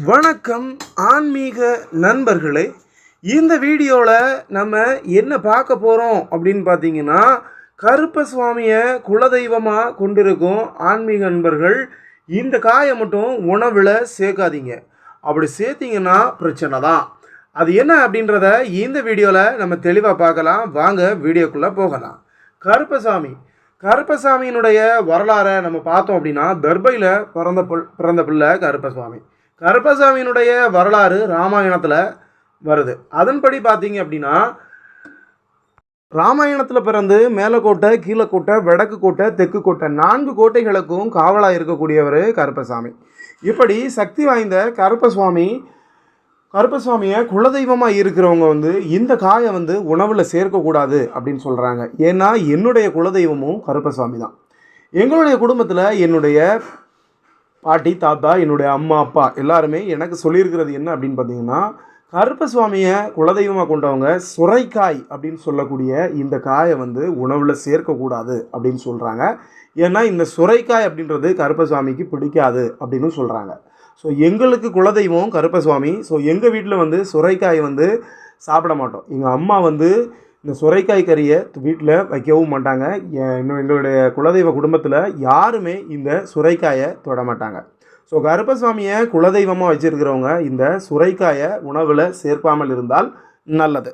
வணக்கம் ஆன்மீக நண்பர்களே. இந்த வீடியோவில் நம்ம என்ன பார்க்க போகிறோம் அப்படின்னு பார்த்தீங்கன்னா கருப்ப சுவாமியை குலதெய்வமாக கொண்டிருக்கும் ஆன்மீக நண்பர்கள் இந்த காயை மட்டும் உணவில் சேர்க்காதீங்க. அப்படி சேர்த்தீங்கன்னா பிரச்சனை தான். அது என்ன அப்படின்றத இந்த வீடியோவில் நம்ம தெளிவாக பார்க்கலாம். வாங்க வீடியோக்குள்ளே போகலாம். கருப்பசாமி. கருப்பசாமியினுடைய வரலாறை நம்ம பார்த்தோம் அப்படின்னா தர்பையில் பிறந்த புல் பிறந்த பிள்ளை கருப்பசாமி. கருப்பசாமியினுடைய வரலாறு ராமாயணத்தில் வருது. அதன்படி பார்த்தீங்க அப்படின்னா ராமாயணத்தில் பிறந்து மேலக்கோட்டை கீழக்கோட்டை வடக்கு கோட்டை தெற்கு கோட்டை நான்கு கோட்டைகளுக்கும் காவலாக இருக்கக்கூடியவர் கருப்பசாமி. இப்படி சக்தி வாய்ந்த கருப்பசுவாமி கருப்பசுவாமியை குலதெய்வமாக இருக்கிறவங்க வந்து இந்த காயை வந்து உணவில் சேர்க்கக்கூடாது அப்படின்னு சொல்கிறாங்க ஏன்னா என்னுடைய குலதெய்வமும் கருப்பசாமி தான். எங்களுடைய குடும்பத்தில் என்னுடைய பாட்டி தாத்தா என்னுடைய அம்மா அப்பா எல்லாருமே எனக்கு சொல்லியிருக்கிறது என்ன அப்படின்னு பார்த்தீங்கன்னா கருப்பசுவாமியை குலதெய்வமாக கொண்டவங்க சுரைக்காய் அப்படின்னு சொல்லக்கூடிய இந்த காயை வந்து உணவில் சேர்க்கக்கூடாது அப்படின்னு சொல்கிறாங்க ஏன்னா இந்த சுரைக்காய் அப்படின்றது கருப்பசுவாமிக்கு பிடிக்காது அப்படின்னு சொல்கிறாங்க ஸோ எங்களுக்கு குலதெய்வம் கருப்பசுவாமி. ஸோ எங்கள் வீட்டில் வந்து சுரைக்காய் வந்து சாப்பிட மாட்டோம். எங்கள் அம்மா வந்து இந்த சுரைக்காய் கறியை வீட்டில் வைக்கவும் மாட்டாங்க. இன்னும் எங்களுடைய குலதெய்வ குடும்பத்தில் யாருமே இந்த சுரைக்காயை தொட மாட்டாங்க. ஸோ கருப்பசாமியை குலதெய்வமாக வச்சுருக்கிறவங்க இந்த சுரைக்காயை உணவில் சேர்க்காமல் இருந்தால் நல்லது.